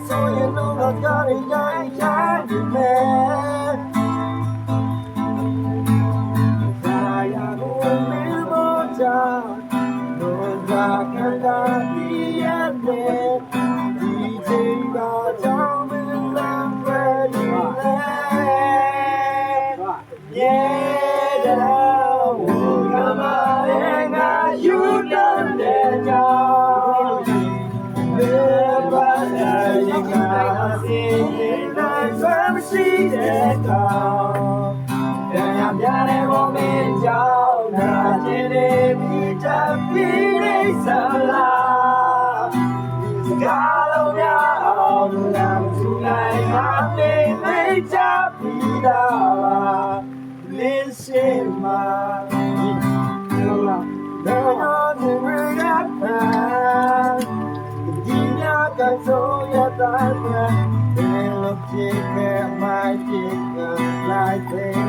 so you know I got များတဲ့ဘုံမင်းကြောင့်နာကျင်နေမိတတ်ပြီးနေစလာစကားလုံးများအောင်နာမစုနိုင်မနေနေကြပြီးတာပါ Listen my No, I'm the ring of fire. The Dina can show you that way. They look deep in my deep life.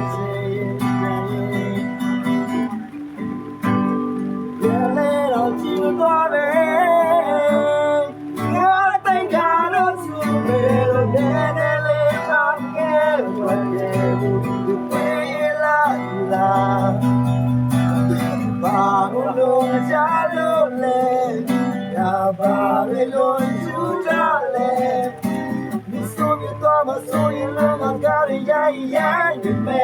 me lo ayudale. Mi sueño toma sueño lo mangare ya ya ya me.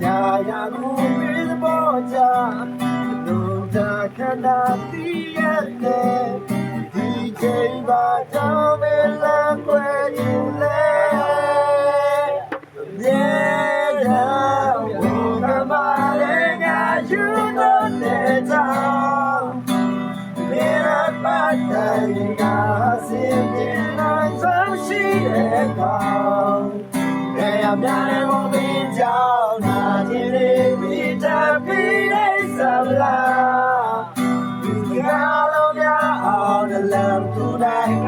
Ya ya no me de boja. No ta kana tiete. DJ va tome ကောင်ရေရပြတဲ့မပင်းကြောင်းနာခြင်းလေးမိတပြီးတဲ့စဗလာဒီကလာလုံးများအောင်လမ်းသူတိုင်း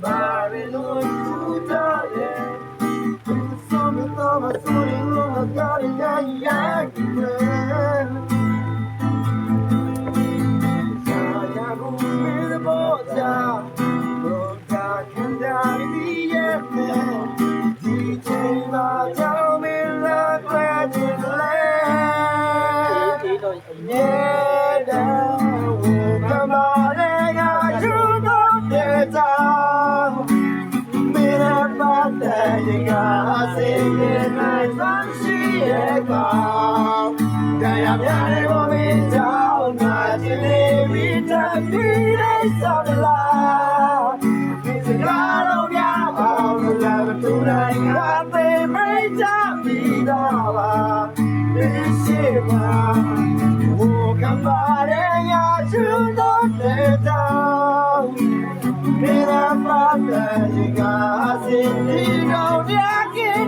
Babylon to darling. Some of us only know how God is, yeah, yeah, yeah. ရဲ့နိုင်ဖန်ရှိရဲ့ကောင်တရားများရဲ့ကိုမင်းကြောင့်ငါချစ်နေပြီတန်ပြီးလေးဆောက်လားဒီစကားလုံးများအောင်လာမတူနိုင်ငါသိမိတ်ချပြီးတော့ပါဒီရှိမှာဝကမ္ဘာရဲ့ရချူတော့တဲ့တောင်း Mira, mata, llegas sin ti, no te aquí.